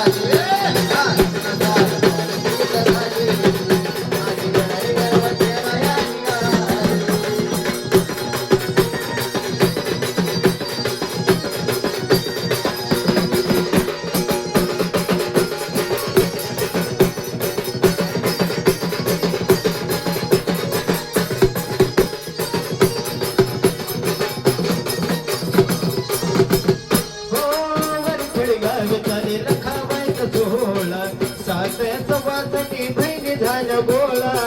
Obrigado. वाचनी बहीण झालं गोळा.